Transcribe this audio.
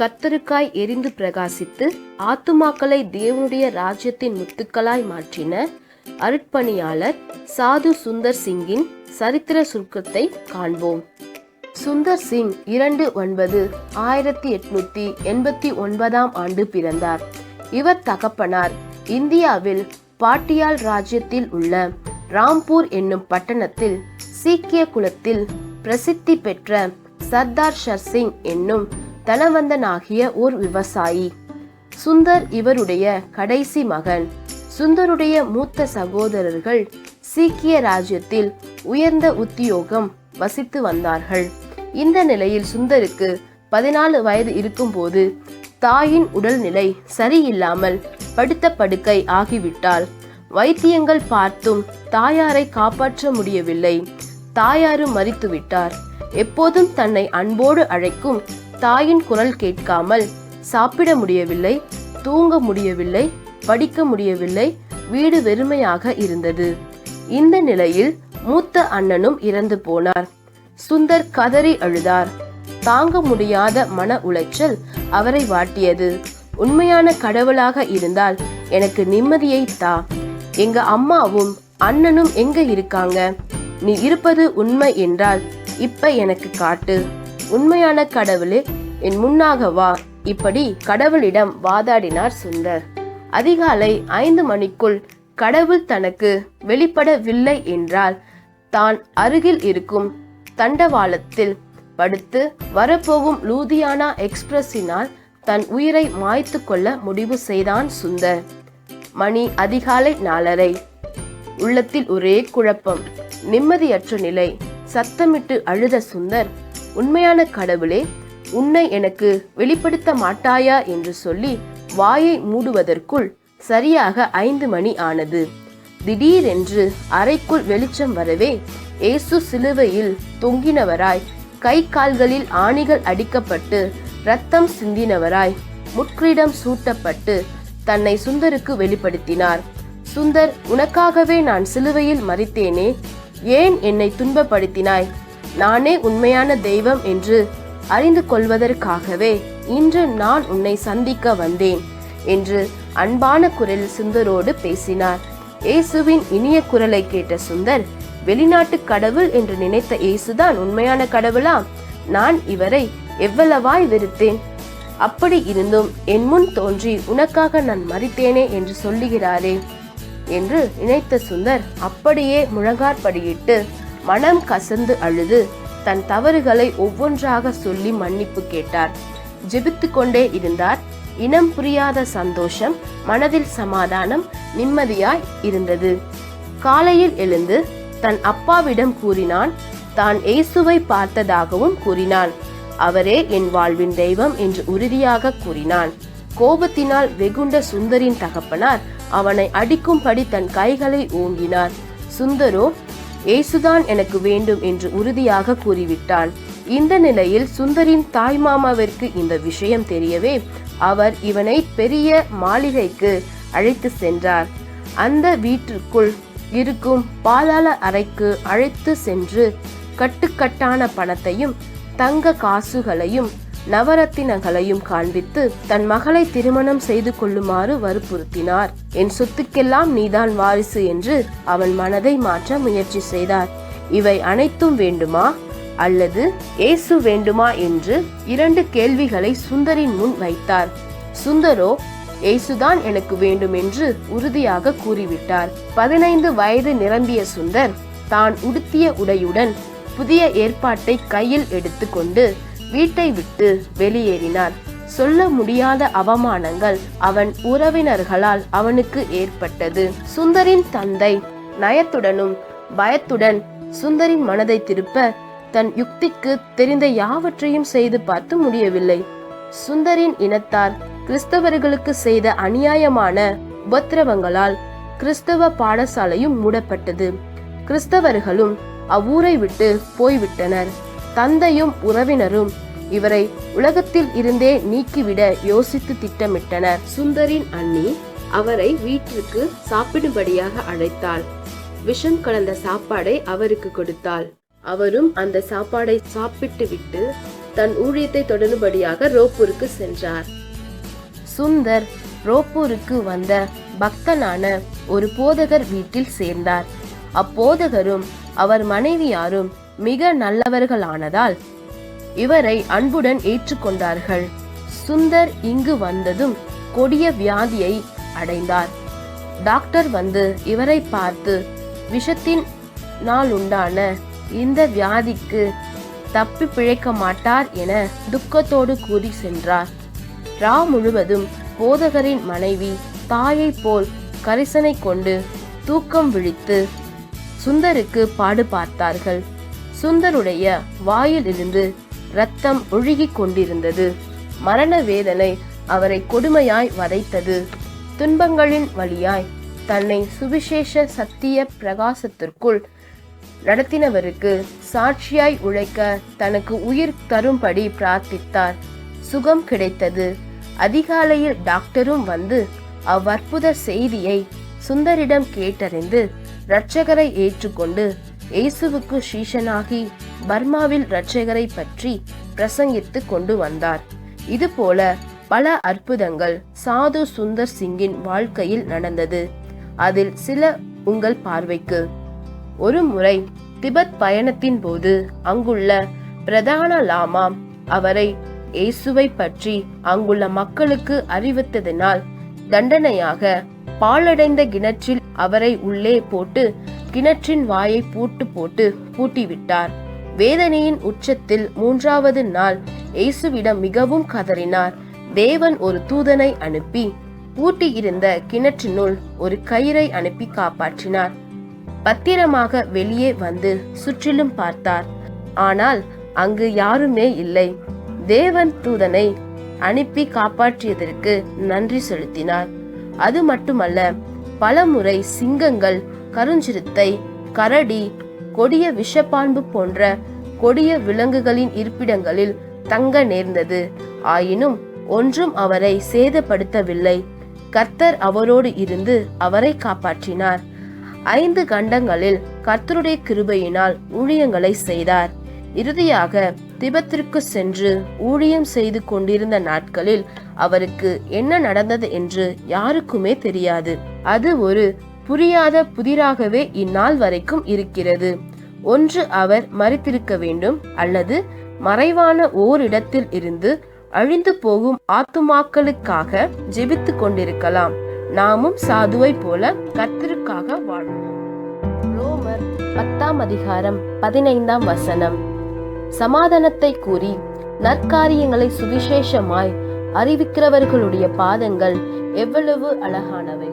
கத்தருக்காய் எரிந்து பிரகாசித்து ஆத்துமாக்களை தேவனுடைய ராஜ்யத்தின் முத்துக்களாய் மாற்றின அருட்பணியாளர் சாது சுந்தர் சிங்கின் சரித்திர சுருக்கத்தை காண்போம். சுந்தர் சிங் இரண்டு ஒன்பது ஆயிரத்தி எட்நூத்தி எண்பத்தி ஒன்பதாம் ஆண்டு பிறந்தார். இவர் தகப்பனார். இந்தியாவில் பாட்டியால் ராஜ்யத்தில் உள்ள ராம்பூர் என்னும் பட்டணத்தில் சீக்கிய குலத்தில் பிரசித்தி பெற்ற சர்தார் ஷர்சிங் என்னும் தனவந்தனாகிய ஓர் விவசாயி. சுந்தர் இவருடைய கடைசி மகன். சுந்தருடைய மூத்த சகோதரர்கள் சீக்கிய ராஜ்யத்தில் உயர்ந்த உத்தியோகம் வசித்து வந்தார்கள். இந்த நிலையில் சுந்தருக்கு பதினாலு வயது இருக்கும்போது தாயின் உடல்நிலை சரியில்லாமல் படுத்த படுக்கை ஆகிவிட்டால் வைத்தியங்கள் பார்த்தும் தாயாரை காப்பாற்ற முடியவில்லை. தாயாரும் மறித்துவிட்டார். எப்போதும் தன்னை அன்போடு அழைக்கும் தாயின் குரல் கேட்காமல் சாப்பிட முடியவில்லை தூங்க முடியவில்லை படிக்க முடியவில்லை வீடு வெறுமையாக இருந்தது. இந்த நிலையில் மூத்த அண்ணனும் இறந்து போனார். சுந்தர் கதறி அழுதார். தாங்க முடியாத மன உளைச்சல் அவரை வாட்டியது. உண்மையான கடவுளாக இருந்தால் எனக்கு நிம்மதியை தா. எங்க அம்மாவும் அண்ணனும் எங்க இருக்காங்க? நீ இருப்பது உண்மை என்றால் இப்ப எனக்கு காட்டு. உண்மையான கடவுளே என் முன்னாக வா. இப்படி கடவுளிடம் வாதாடினார் சுந்தர். அதிகாலை ஐந்து மணிக்குள் கடவுள் தனக்கு வெளிப்படவில்லை என்றால் தான் அருகில் இருக்கும் தண்டவாளத்தில் படுத்து வரப்போகும் லூதியானா எக்ஸ்பிரஸினால் தன் உயிரை மாய்த்து கொள்ள முடிவு செய்தான் சுந்தர். மணி அதிகாலை நாலரை. உள்ளத்தில் ஒரே குழப்பம். நிம்மதியற்ற நிலை. சத்தமிட்டு அழுத சுந்தர் உண்மையான கடவுளே உன்னை எனக்கு வெளிப்படுத்த மாட்டாயா என்று சொல்லி வாயை மூடுவதற்குள் சரியாக ஐந்து மணி ஆனது. திடீரென்று அறைக்குள் வெளிச்சம் வரவே இயேசு சிலுவையில் தொங்கினவராய் கை கால்களில் ஆணிகள் அடிக்கப்பட்டு ரத்தம் சிந்தினவராய் முட்கிரீடம் சூட்டப்பட்டு தன்னை சுந்தருக்கு வெளிப்படுத்தினார். சுந்தர் உனக்காகவே நான் சிலுவையில் மறித்தேனே ஏன் என்னை துன்பப்படுத்தினாய்? நானே உண்மையான தெய்வம் என்று அறிந்து கொள்வதற்காகவே இன்று நான் உன்னை சந்திக்க வந்தேன் என்று அன்பான குரலில் சுந்தரோடு பேசினார். இயேசுவின் இனிய குரலை கேட்ட சுந்தர் வெளிநாட்டு கடவுள் என்று நினைத்த இயேசுதான் உண்மையான கடவுளா? நான் இவரை எவ்வளவாய் வெறுத்தேன்? அப்படி இருந்தும் என் முன் தோன்றி உனக்காக நான் மறித்தேனே என்று சொல்லுகிறாரே என்று நினைத்த சுந்தர் அப்படியே முழங்காற்படியிட்டு மனம் கசந்து அழுது தன் தவறுகளை ஒவ்வொன்றாக சொல்லி மன்னிப்பு கேட்டார். ஜெபித்து கொண்டே இருந்தார். இனம் புரியாத சந்தோஷம் மனதில் சமாதானம் நிம்மதியாய் இருந்தது. காலையில் எழுந்து தன் அப்பாவிடம் கூறினான் தான் இயேசுவை பார்த்ததாகவும் கூறினான். அவரே என் வாழ்வின் தெய்வம் என்று உறுதியாக கூறினான். கோபத்தினால் வெகுண்ட சுந்தரின் தகப்பனார் அவனை அடிக்கும்படி தன் கைகளை ஓங்கினார். சுந்தரோ இயேசுதான் எனக்கு வேண்டும் என்று உறுதியாக கூறிவிட்டான். இந்த நிலையில் சுந்தரின் தாய் மாமாவிற்கு இந்த விஷயம் தெரியவே அவர் இவனை பெரிய மாளிகைக்கு அழைத்து சென்றார். அந்த வீட்டிற்குள் இருக்கும் பாதாள அறைக்கு அழைத்து சென்று கட்டுக்கட்டான பணத்தையும் தங்க காசுகளையும் நவரத்தினங்களையும் காண்பித்து தன் மகளை திருமணம் செய்து கொள்ளுமாறு வற்புறுத்தினார். என் சொத்துக்கெல்லாம் நீதான் வாரிசு என்று அவன் மனதை மாற்ற முயற்சி செய்தார். இவை அனைத்தும் வேண்டுமா? அல்லது ஏசு வேண்டுமா என்று இரண்டு கேள்விகளை சுந்தரின் முன் வைத்தார். சுந்தரோ ஏசுதான் எனக்கு வேண்டும் என்று உறுதியாக கூறிவிட்டார். பதினைந்து வயது நிரம்பிய சுந்தர் தான் உடுத்திய உடையுடன் புதிய ஏற்பாட்டை கையில் எடுத்துக்கொண்டு வீட்டை விட்டு வெளியேறினார் சொல்ல முடியாத அவமானங்கள் அவன் உறவினர்களால் அவனுக்கு ஏற்பட்டது. சுந்தரின் தந்தை நயத்துடனும் பயத்துடன் சுந்தரின் மனதை திருப்ப தன் யுக்திக்கு தெரிந்த யாவற்றையும் செய்து பார்த்து முடியவில்லை. சுந்தரின் இனத்தார் கிறிஸ்தவர்களுக்கு செய்த அநியாயமான உபத்திரவங்களால் கிறிஸ்தவ பாடசாலையும் மூடப்பட்டது. கிறிஸ்தவர்களும் அவ்வூரை விட்டு போய்விட்டனர். தந்தையும் உறவினரும் இவரை உலகத்தில் இருந்தே நீக்கிவிட யோசித்து திட்டமிட்டனர். சுந்தரின் அண்ணி அவரை வீட்டிற்கு சாப்பிடும்படியாக அழைத்தாள். விஷம் கலந்த சாப்பாடை அவருக்கு கொடுத்தாள். அவரும் அந்த சாப்பாடை சாப்பிட்டு விட்டு தன் ஊழியத்தை தொடரும்படியாக ரோப்பூருக்கு சென்றார். சுந்தர் ரோப்பூருக்கு வந்த பக்தனான ஒரு போதகர் வீட்டில் சேர்ந்தார். அப்போதகரும் அவர் மனைவியாரும் மிக நல்லவர்களானதால் இவரை அன்புடன் ஏற்றுக்கொண்டார்கள். சுந்தர் இங்கு வந்ததும் கொடிய வியாதியை அடைந்தார். டாக்டர் வந்து இவரை பார்த்து விஷத்தின் நாள் உண்டான இந்த வியாதிக்கு தப்பி பிழைக்க மாட்டார் என துக்கத்தோடு கூறி சென்றார். ரா முழுவதும் போதகரின் மனைவி தாயைப் போல் கரிசனை கொண்டு தூக்கம் விழித்து சுந்தருக்கு பாடு பார்த்தார்கள். சுந்தருடைய வாயிலிருந்து ரத்தம் ஒழுகிக் கொண்டிருந்தது. மரண வேதனை அவரை கொடுமையாய் வதைத்தது. துன்பங்களின் வழியாய் தன்னை சுவிசேஷ சத்திய பிரகாசத்திற்குள் நடத்தினவருக்கு சாட்சியாய் உழைக்க தனக்கு உயிர் தரும்படி பிரார்த்தித்தார். சுகம் கிடைத்தது. அதிகாலையில் டாக்டரும் வந்து அவ்வற்புத செய்தியை சுந்தரிடம் கேட்டறிந்து இரட்சகரை ஏற்றுக்கொண்டு இயேசுவுக்கு சீஷனாகி பர்மாவில் இரட்சகரை பற்றி பிரசங்கித்து கொண்டு வந்தார். இதுபோல பல அற்புதங்கள் சாது சுந்தர் சிங்கின் வாழ்க்கையில் நடந்தது. அதில் சில உங்கள் பார்வைக்கு. ஒரு முறை திபெத் பயணத்தின் போது அங்குள்ள பிரதான லாமா அவரை இயேசுவை பற்றி அங்குள்ள மக்களுக்கு அறிவித்ததினால் தண்டனையாக பாழடைந்த கிணற்றில் அவரை உள்ளே போட்டு கிணற்றின் வாயை பூட்டு போட்டு பூட்டிவிட்டார். வேதனையின் உச்சத்தில் மூன்றாவது நாள் இயேசுவிடம் மிகவும் கதறினார். தேவன் ஒரு தூதனை அனுப்பி பூட்டியிருந்த கிணற்றினுள் ஒரு கயிறை அனுப்பி காப்பாற்றினார். பத்திரமாக வெளியே வந்து சுற்றிலும் பார்த்தார். ஆனால் அங்கு யாருமே இல்லை. தேவன் தூதனை அனுப்பி காப்பாற்றியதற்கு நன்றி செலுத்தினார். அது மட்டுமல்ல பலமுறை சிங்கங்கள் கருஞ்சிறுத்தை கரடி கொடிய விஷப்பான்பு போன்ற கொடிய விலங்குகளின் இருப்பிடங்களில் தங்க நேர்ந்தது. ஆயினும் ஒன்றும் அவரை சேதப்படுத்தவில்லை. கர்த்தர் அவரோடு இருந்து அவரை காப்பாற்றினார். ஐந்து கண்டங்களில் கர்த்தருடைய கிருபையினால் ஊழியங்களை செய்தார். இறுதியாக திபெத்திற்கு சென்று ஊழியம் செய்து கொண்டிருந்த நாட்களில் அவருக்கு என்ன நடந்தது என்று யாருக்குமே தெரியாது. அது ஒரு புரியாத புதிராகவே இந்நாள் வரைக்கும் இருக்கிறது. ஒன்று அவர் மறித்திருக்க வேண்டும் அல்லது மறைவான ஓரிடத்தில் இருந்து அழிந்து போகும் ஆத்துமாக்களுக்காக ஜெபித்து கொண்டிருக்கலாம். நாமும் சாதுவை போல கத்திருக்காக வாழ்வோம். ரோமர் பத்தாம் அதிகாரம் பதினைந்தாம் வசனம். சமாதானத்தை கூறி நற்காரியங்களை சுவிசேஷமாய் அறிவிக்கிறவர்களுடைய பாதங்கள் எவ்வளவு அழகானவை.